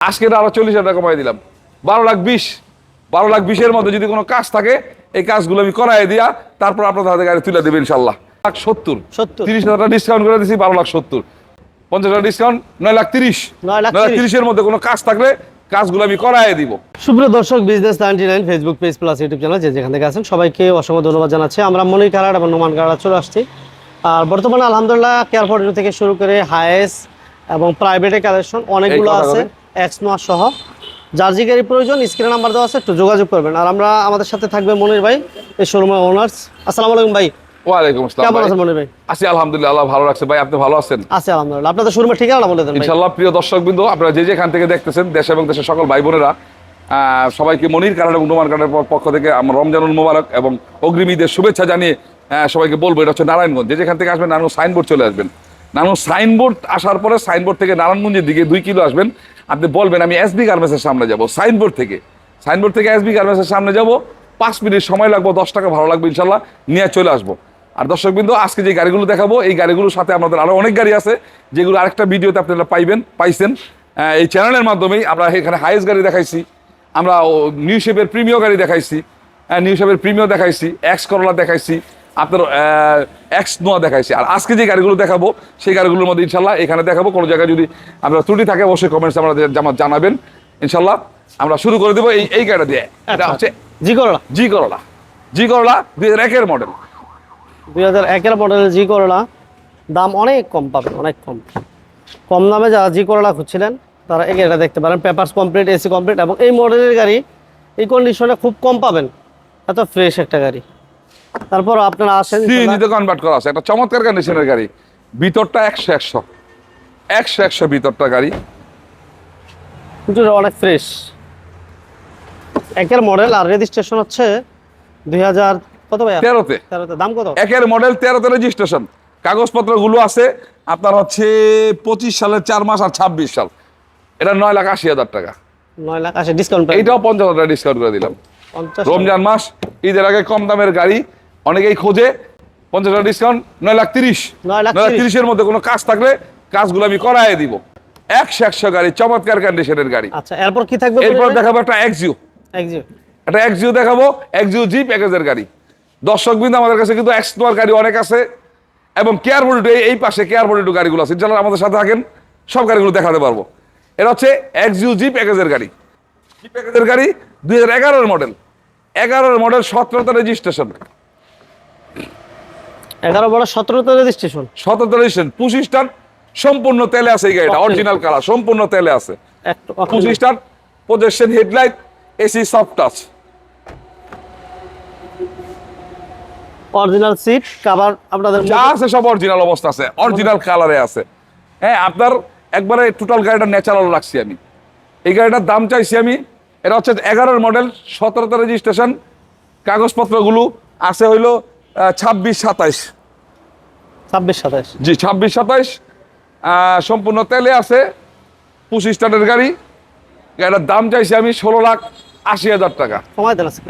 আজকে আরও চল্লিশ হাজার টাকা কমাই দিলাম। বারো লাখ বিশ বারো লাখ বিশের মধ্যে যদি কোনো কাজ থাকে এই কাজগুলো আমি করাই দিয়া তারপর আপনাদের হাতে গাড়ি তুলে দেবেন ইনশাল্লাহ লাখ সত্তর। তিরিশ হাজার টাকা ডিসকাউন্ট করে দিচ্ছি বারো লাখ সত্তর। পঞ্চাশ হাজার ডিসকাউন্ট নয় লাখ তিরিশ। নয় লাখ। তিরিশের মধ্যে কোনো কাজ থাকলে কাজগুলো আমি করাই দিব। সুপ্রিয় দর্শক business ninety nine Facebook page plus YouTube channel যে যেখান থেকে আছেন সবাইকে অসংখ্য ধন্যবাদ জানাচ্ছি। আমরা মনির কারার এবং নোমান কারার চলে আসছি। আর বর্তমানে আলহামদুলিল্লাহ কেয়ার থেকে শুরু করে হায়েস এবং প্রাইভেটের কালেকশন অনেকগুলো আছে। এক্স নোয়া সহ। যার যে গাড়ি প্রয়োজন স্ক্রিনে নাম্বার দেওয়া আছে একটু যোগাযোগ করবেন। আর আমরা আমাদের সাথে থাকবে মনির ভাই এই শোরুমের ওনার্স আসসালামু আলাইকুম ভাই। ওয়ালাইকুম আসসালাম কেমন আছেন মনির ভাই? আছি আলহামদুলিল্লাহ আল্লাহ ভালো রাখছে। ভাই আপনি ভালো আছেন? আছে আলহামদুলিল্লাহ। আপনাদের শোরুমের ঠিকানা বলে দেন ভাই। ইনশাল্লাহ প্রিয় দর্শক বিন্দু আপনারা যে যেখান থেকে দেখতেছেন দেশ এবং দেশের সকল ভাই বোনেরা সবাইকে মনির কারণ এবং নোমান কারণের পক্ষ থেকে আমার রমজানুল মোবারক এবং অগ্রিম ঈদের শুভেচ্ছা জানিয়ে সবাইকে বলব এটা হচ্ছে নারায়ণগঞ্জ। যে যেখান থেকে আসবেন নারায়ণগঞ্জ সাইনবোর্ড চলে আসবেন। নারায়ণগঞ্জ সাইনবোর্ড আসার পরে সাইনবোর্ড থেকে নারায়ণগঞ্জের দিকে দুই কিলো আসবেন। আপনি বলবেন, আমি এসবি গার্মেন্টসের সামনে যাব সাইনবোর্ড থেকে। সাইনবোর্ড থেকে এসবি গার্মেন্টসের সামনে যাব, পাঁচ মিনিট সময় লাগবো, দশ টাকা ভালো লাগবে, ইনশাল্লাহ, নিয়ে চলে আসব। আর দর্শক বিন্দু, আজকে যে গাড়িগুলো দেখাবো, এই গাড়িগুলোর সাথে আমাদের আরও অনেক গাড়ি আছে, যেগুলো আরেকটা ভিডিওতে আপনারা পাইবেন, পাইছেন। এই চ্যানেলের মাধ্যমেই আমরা এখানে হাইয়েস্ট গাড়ি দেখাইছি, আমরা নিউ শেপের প্রিমিয় গাড়ি দেখাইছি নিউ শেপের প্রিমিয় দেখাইছি এক্স করলা দেখাইছি আপনার এক্স নোয়া দেখাইছি। আর আজকে যে গাড়িগুলো দেখাবো সেই গাড়িগুলোর মধ্যে ইনশাল্লাহ এখানে দেখাবো। কোনো জায়গায় যদি আপনার ত্রুটি থাকে অবশ্যই কমেন্টস আমরা জানাবেন। ইনশাল্লাহ আমরা শুরু করে দেবো এই এই গাড়িটা দিয়ে। এটা আচ্ছা। হচ্ছে জি করলা জি করলা জি করলা দুই হাজার একের মডেল দুই হাজার একের মডেলের জি করলা দাম অনেক কম পাবেন অনেক কম। কম দামে যারা জি করলা খুঁজছিলেন তারা এই গাড়িটা দেখতে পারেন। পেপার্স কমপ্লিট এসি কমপ্লিট এবং এই মডেলের গাড়ি এই কন্ডিশনে খুব কম পাবেন। এত ফ্রেশ একটা গাড়ি। তারপর আপনারা আসেন সিএনজিতে কনভার্ট করা আছে। একটা চমৎকার কন্ডিশনের গাড়ি। ভিতরটা একশো একশো। একশো একশো ভিতরটা গাড়ি। কিন্তু অনেক ফ্রেশ একের মডেল আর রেজিস্ট্রেশন হচ্ছে দুই হাজার কত ভাই তেরোতে। তেরোতে। দাম কত? একের মডেল তেরোতে রেজিস্ট্রেশন কাগজপত্রগুলো আছে আপনার হচ্ছে পঁচিশ সালের চার মাস আর ছাব্বিশ সাল। এটা নয় লাখ আশি হাজার টাকা। নয় লাখ আসে ডিসকাউন্ট এইটাও পঞ্চাশ হাজার টাকা ডিসকাউন্ট করে দিলাম। রমজান মাস ঈদের আগে কম দামের গাড়ি। অনেকেই খোঁজে পঞ্চাশ হাজার ডিসকাউন্ট নয় লাখ তিরিশ। নয় লাখ তিরিশ। তিরিশের মধ্যে কোনো কাজ থাকলে কাজগুলো আমি করাই দিব। একশো একশো গাড়ি চমৎকার কন্ডিশনের গাড়ি। আচ্ছা এরপর কি থাকবে এরপর দেখাবো একটা এক্সিও একটা এক্সিও দেখাবো এক্সিও জি প্যাকেজের গাড়ি। দর্শক বিন্দু আমাদের কাছে কিন্তু এক্সপ্লোর গাড়ি অনেক আছে। এবং কেয়ার বডিটু এই পাশে কেয়ার বডিটু গাড়িগুলো আছে। ইনশাল্লাহ আমাদের সাথে থাকেন সব গাড়িগুলো দেখাতে পারব। এটা হচ্ছে এক্সিও জি প্যাকেজের গাড়ি। জি প্যাকেজের গাড়ি দুই হাজার এগারোর মডেল এগারোর মডেল সতেরোতে রেজিস্ট্রেশন এগারো বড় সতেরোতে রেজিস্ট্রেশন সতেরোতে রেজিস্ট্রেশন পঁচিশ টান সম্পূর্ণ তেলে আছে এই গাড়িটা অরিজিনাল কালার সম্পূর্ণ তেলে আছে। পঁচিশ টান projection headlight AC soft touch original seat cover আপনাদের যা আছে সব অরিজিনাল অবস্থা আছে অরিজিনাল কালারে আছে। হ্যাঁ আপনার একবারে টোটাল গাড়িটা ন্যাচারাল রাখছি আমি। এই গাড়িটার দাম চাইছি আমি এটা হচ্ছে এগারোর মডেল সতেরোতে রেজিস্ট্রেশন কাগজপত্রগুলো আছে হইল ছাব্বিশ সাতাইশ। ছাব্বিশ সাতাশ জি ছাব্বিশ সাতাইশ। সম্পূর্ণ তেলে আছে। পঁচিশ টানের গাড়ি। গাড়িটার দাম চাইছি আমি ষোলো লাখ আশি হাজার টাকা।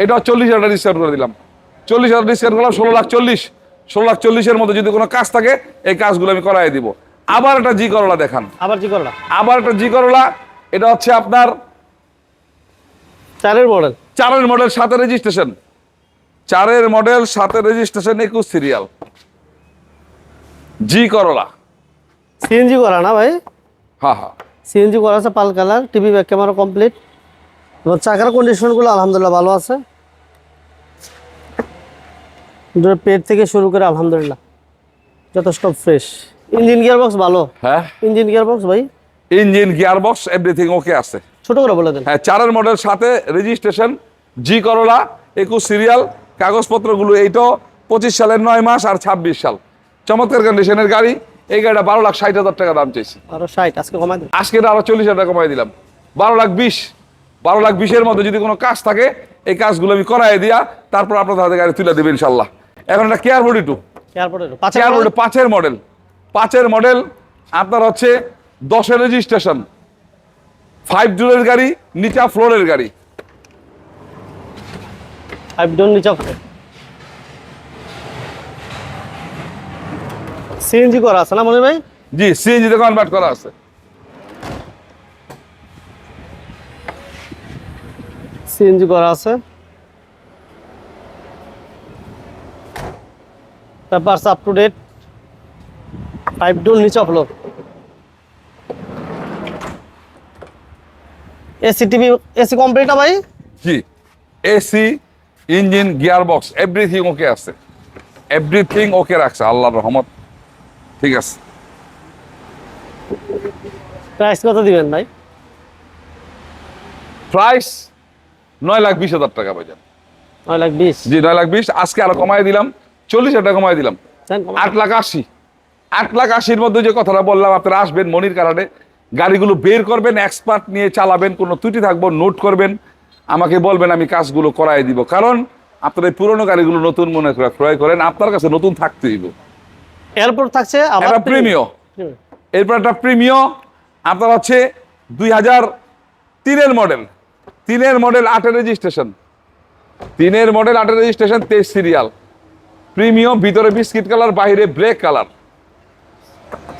এটা চল্লিশ হাজার ডিসকাউন্ট করে দিলাম। চল্লিশ হাজার ডিসকাউন্ট করলাম ষোলো লাখ চল্লিশ। ষোলো লাখ চল্লিশের মধ্যে যদি কোনো কাজ থাকে এই কাজগুলো আমি করাই দিব। আবার একটা জি করলা দেখান। আবার জি করলা? আবার একটা জি করলা। এটা হচ্ছে আপনার চারের মডেল চারের মডেল সাথে রেজিস্ট্রেশন চারের মডেল সাথে রেজিস্ট্রেশন একুশ সিরিয়াল জি করলা। সিএনজি করা না ভাই? হ্যাঁ হ্যাঁ সিএনজি করা আছে পাল colour TV back camera complete এবং চাকার কন্ডিশনগুলো আলহামদুলিল্লাহ ভালো আছে। পেট থেকে শুরু করে আলহামদুলিল্লাহ। যথেষ্ট ফ্রেশ ইঞ্জিন গিয়ার বক্স ভালো। হ্যাঁ? ইঞ্জিন গিয়ার বক্স ভাই? Engine gear box everything okay আছে। ছোট করে বলে দেন। হ্যাঁ চারের মডেল সাথে রেজিস্ট্রেশন জি করলা একুশ সিরিয়াল কাগজপত্রগুলো এইটাও পঁচিশ সালের নয় মাস আর ছাব্বিশ সাল। চমৎকার কন্ডিশনের গাড়ি। এই গাড়িটা বারো লাখ ষাট হাজার টাকা দাম চাইছি। আজকে এটা আরও চল্লিশ হাজার টাকা কমাই দিলাম। বারো লাখ বিশ বারো লাখ বিশের মধ্যে যদি কোনো কাজ থাকে এই কাজগুলো আমি করাই দিয়া তারপর আপনাদের হাতে গাড়ি তুলে দেবে ইনশাল্লাহ। এখন একটা কেয়ার বডি টু চেয়ার মডেল পাঁচের মডেল পাঁচের মডেল আপনার হচ্ছে দশের রেজিস্ট্রেশন ফাইভ ডোরের গাড়ি নিচা ফ্লোরের গাড়ি। ফাইভ ডোর নিচে সিএনজি করা আছে না মনে ভাই? জি সিএনজিতে কনভার্ট করা আছে। সিএনজি করা আছে। Papers up to date pipe ডোল নিচে offload AC TV AC complete না ভাই? জি AC engine gear box everything okay আছে। এভরিথিং ওকে রাখছে আল্লাহর রহমত। ঠিক আছে। প্রাইস কত দিবেন ভাই? প্রাইস নয় লাখ বিশ হাজার টাকা বাজার নয় লাখ বিশ? জি নয় লাখ বিশ। আজকে আরও কমাই দিলাম। চল্লিশ হাজার টাকা কমাই দিলাম। আট লাখ আশি। আট লাখ আশির মধ্যে যে কথাটা বললাম আপনারা আসবেন মনির কারণে গাড়িগুলো বের করবেন এক্সপার্ট নিয়ে চালাবেন কোনো ত্রুটি থাকব নোট করবেন। আমাকে বলবেন আমি কাজগুলো করাই দিব। কারণ আপনার এই পুরনো গাড়িগুলো নতুন মনে করে ক্রয় করেন আপনার কাছে নতুন থাকতে দিব এরপর থাকছে এটা প্রিমিয় এরপর একটা প্রিমিয় আপনার হচ্ছে দুই হাজার তিনের মডেল। তিনের মডেল আটের রেজিস্ট্রেশন। তিনের মডেল আটের রেজিস্ট্রেশন তেইশ সিরিয়াল। প্রিমিয়াম ভিতরে বিস্কিট কালার বাইরে ব্রেক কালার।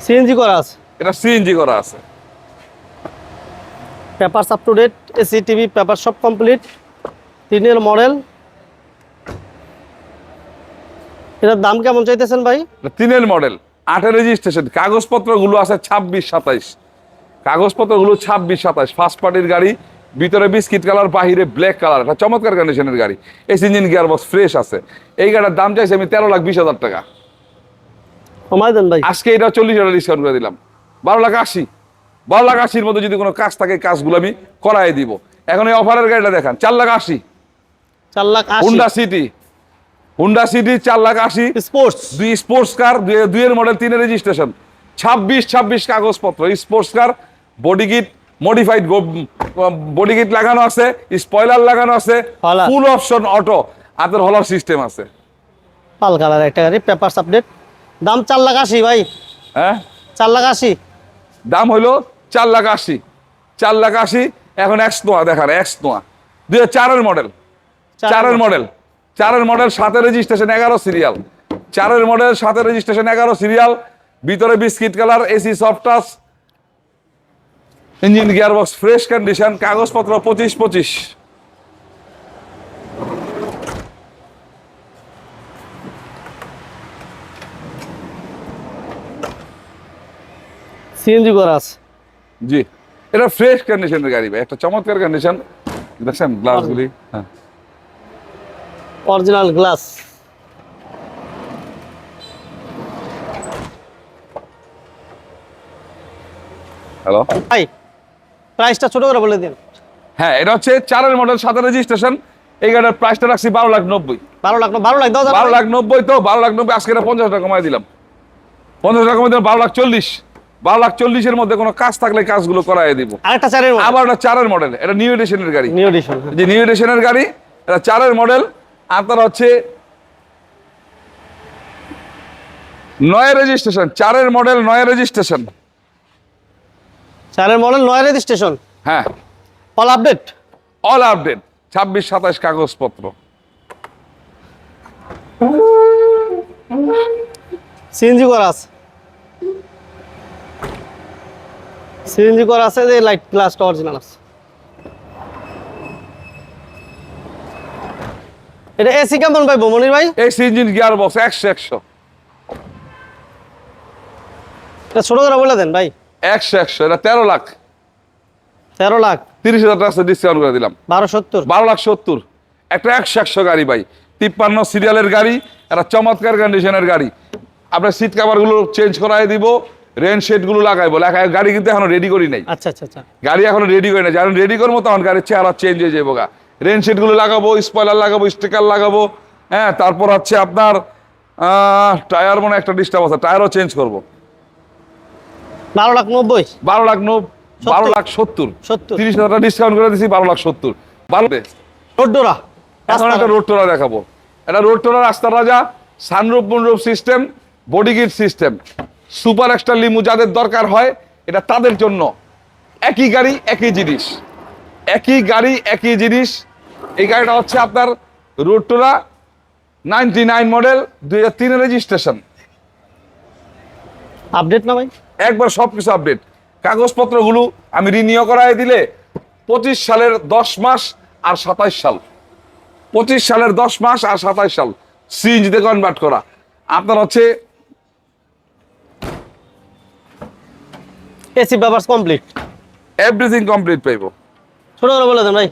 সিএনজি করা আছে। এটা সিএনজি করা আছে। Papers up to date AC TV paper সব কমপ্লিট তিনের মডেল এটার দাম কেমন চাইতেছেন ভাই? তিনের মডেল আটের রেজিস্ট্রেশন কাগজপত্রগুলো আছে ছাব্বিশ সাতাইশ। কাগজপত্রগুলো ছাব্বিশ সাতাইশ। ফার্স্ট পার্টির গাড়ি ভিতরে বিস্কিট কালার বাহিরে ব্ল্যাক কালার এটা চমৎকার কন্ডিশনের গাড়ি। এস ইঞ্জিন গিয়ার বক্স ফ্রেশ আছে। এই গাড়ির দাম চাইছি আমি তেরো লাখ বিশ হাজার টাকা। কমাই দেন ভাই। আজকে এটা চল্লিশ হাজার ডিসকাউন্ট করে দিলাম। বারো লাখ আশি। বারো লাখ আশির মধ্যে যদি কোনো কাজ থাকে কাজগুলো আমি করাই দিব। এখন এই অফারের গাড়িটা দেখান চার লাখ আশি। চার lakh Honda City Honda City চার লাখ আশি। স্পোর্টস দুই স্পোর্টস কার দুই- দুইয়ের মডেল তিনের রেজিস্ট্রেশন ছাব্বিশ ছাব্বিশ কাগজপত্র sports car body kit modified body kit লাগানো আছে স্পয়লার লাগানো আছে ফুল অপশন অটো আপনার হলার সিস্টেম আছে। পাল কালার একটা গাড়ি পেপারস আপডেট দাম চার লাখ আশি ভাই। হ্যাঁ? চার লাখ আশি। দাম হইল চার লাখ আশি চার লাখ আশি এখন এক্স নোয়া দেখার এক্স নোয়া দুই হাজার চারের মডেল চারের মডেল চারের মডেল সাতের রেজিস্ট্রেশন এগারো সিরিয়াল চারের মডেল সাতের রেজিস্ট্রেশন এগারো সিরিয়াল ভিতরে biscuit colour AC soft touch engine gear box fresh condition কাগজপত্র পঁচিশ পঁচিশ। সিএনজি করা আছে। জি। এটা ফ্রেশ কন্ডিশনের গাড়ি ভাই একটা চমৎকার কন্ডিশন দেখছেন গ্লাসগুলি হ্যাঁ। অরিজিনাল গ্লাস হ্যালো ভাই প্রাইসটা ছোট করে বলে দিন। হ্যাঁ এটা হচ্ছে চারের মডেল সাতের রেজিস্ট্রেশন এই গাড়ির প্রাইসটা রাখছি বারো লাখ নব্বই। বারো লাখ বারো লাখ বারো লাখ নব্বই তো বারো লাখ নব্বই আজকে পঞ্চাশ টাকা কমাই দিলাম। পঞ্চাশ টাকা কমাই দিলাম বারো লাখ চল্লিশ। বারো লাখ চল্লিশের মধ্যে কোনো কাজ থাকলে কাজগুলো করাই দিব। আরেকটা চারের আবার এটা চারের মডেল এটা নিউ এডিশনের গাড়ি। নিউ এডিশন যে নিউ এডিশনের গাড়ি এটা চারের মডেল আপনার হচ্ছে নয় রেজিস্ট্রেশন চারের মডেল নয় রেজিস্ট্রেশন চারের মডেল নয় রেজিস্ট্রেশন হ্যাঁ। অল আপডেট অল আপডেট ছাব্বিশ সাতাশ কাগজপত্র। সিএনজি করা আছে। সিএনজি করা আছে যে লাইট গ্লাসটা অরিজিনাল আছে। এটা এসি কেমন পাইবো মনির ভাই? এক্স ইঞ্জিন গিয়ার বক্স একশো একশো। এটা ছোট করে বলে দেন ভাই। একশো একশো এটা তেরো লাখ। তেরো লাখ। তিরিশ হাজার টাকা ডিসকাউন্ট করে দিলাম। বারো সত্তর। বারো লাখ সত্তর। একটা একশো একশো গাড়ি ভাই। তিপ্পান্ন সিরিয়ালের গাড়ি একটা চমৎকার কন্ডিশনের গাড়ি। আপনার সিট কাভারগুলো চেঞ্জ করাই দিব। রেনগুলো লাগাইবো লাগাই গাড়ি কিন্তু এখনও রেডি করি নাই। আচ্ছা আচ্ছা আচ্ছা। গাড়ি এখনও রেডি করি নাই। যখন রেডি করব তখন গাড়ির চেহারা চেঞ্জ হয়ে যাব গা। রেন লাগাবো স্পয়লার লাগাবো স্টিকার লাগাবো হ্যাঁ তারপর হচ্ছে আপনার টায়ার মনে একটা ডিস্টার্ব আছে টায়ারও চেঞ্জ করব। বারো লাখ নব্বই। বারো লাখ নো বারো লাখ সত্তর। সত্তর। তিরিশ হাজার ডিসকাউন্ট করে দিছি বারো লাখ সত্তর। রোডডোরা। এখন একটা রোড টোরা দেখাবো। এটা রোড টোরা রাস্তার রাজা sunroof moonroof system body kit system super extra লিমু যাদের দরকার হয় এটা তাদের জন্য। একই গাড়ি একই জিনিস। একই গাড়ি একই জিনিস। এই গাড়িটা হচ্ছে আপনার রোড টোরা নাইনটি নাইন মডেল দুই হাজার তিনের রেজিস্ট্রেশন আপডেট না ভাই? একবার সব কিছু আপডেট কাগজপত্রগুলো আমি রিনিউ করাই দিলে পঁচিশ সালের দশ মাস আর সাতাইশ সাল। পঁচিশ সালের দশ মাস আর সাতাইশ সাল। সিএনজিতে কনভার্ট করা। আপনার হচ্ছে AC papers complete. Everything complete পাইবো। ছোট করে বলে দেন ভাই।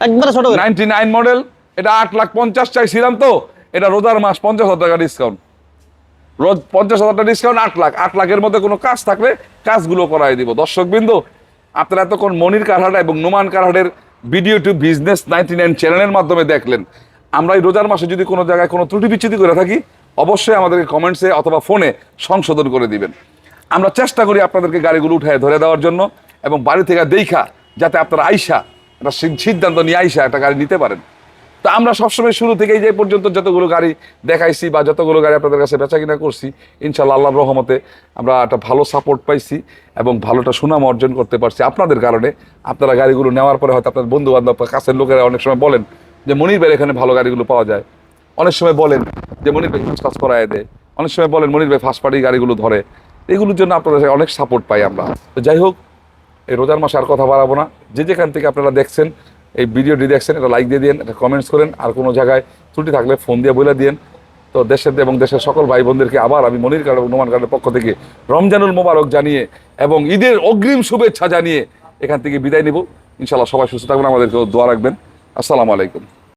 একবারে ছোট করে নাইনটি নাইন মডেল এটা আট লাখ পঞ্চাশ চাইছিলাম তো এটা রোজার মাস পঞ্চাশ হাজার টাকা ডিসকাউন্ট রোজ পঞ্চাশ হাজার টাকা ডিসকাউন্ট আট লাখ। আট লাখের মধ্যে কোনো কাজ থাকলে কাজগুলো করাই দিব। দর্শক বিন্দু আপনারা এতক্ষণ মনির কারহাট এবং Noman কারহাটের video to business ninety nine চ্যানেলের মাধ্যমে দেখলেন। আমরা এই রোজার মাসে যদি কোনো জায়গায় কোনো ত্রুটি বিচ্ছুতি করে থাকি অবশ্যই আমাদেরকে কমেন্টসে অথবা ফোনে সংশোধন করে দিবেন। আমরা চেষ্টা করি আপনাদেরকে গাড়িগুলো উঠায় ধরে দেওয়ার জন্য এবং বাড়ি থেকে দেখা যাতে আপনারা আইসা, একটা সিদ্ধান্ত নিয়ে আইসা একটা গাড়ি নিতে পারেন। তো আমরা সবসময় শুরু থেকেই যে পর্যন্ত যতগুলো গাড়ি দেখাইছি বা যতগুলো গাড়ি আপনাদের কাছে বেচা কিনা করছি ইনশাল্লাহ আল্লাহর রহমতে আমরা একটা ভালো সাপোর্ট পাইছি এবং ভালোটা সুনাম অর্জন করতে পারছি আপনাদের কারণে। আপনারা গাড়িগুলো নেওয়ার পরে হয়তো আপনার বন্ধু বান্ধব কাছের লোকেরা অনেক সময় বলেন যে মনির ভাই এখানে ভালো গাড়িগুলো পাওয়া যায়। অনেক সময় বলেন যে মনির ভাই কাজ করায় দেয়। অনেক সময় বলেন মনির ভাই ফার্স্ট পার্টি গাড়িগুলো ধরে। এগুলোর জন্য আপনাদের অনেক সাপোর্ট পাই আমরা। তো যাই হোক, এই রোজার মাসে আর কথা বাড়াবো না। যে যেখান থেকে আপনারা দেখছেন, এই ভিডিওটি দেখছেন এটা লাইক দিয়ে দিন এটা কমেন্টস করেন, আর কোনো জায়গায় ত্রুটি থাকলে ফোন দিয়ে বলে দিন তো দেশের এবং দেশের সকল ভাই বোনদেরকে আবার আমি মনির কার্ড এবং নোমান কার্ডের পক্ষ থেকে রমজানুল মোবারক জানিয়ে এবং ঈদের অগ্রিম শুভেচ্ছা জানিয়ে এখান থেকে বিদায় নিব। ইনশাল্লাহ সবাই সুস্থ থাকবেন আমাদেরকে দোয়া রাখবেন। আসসালামু আলাইকুম।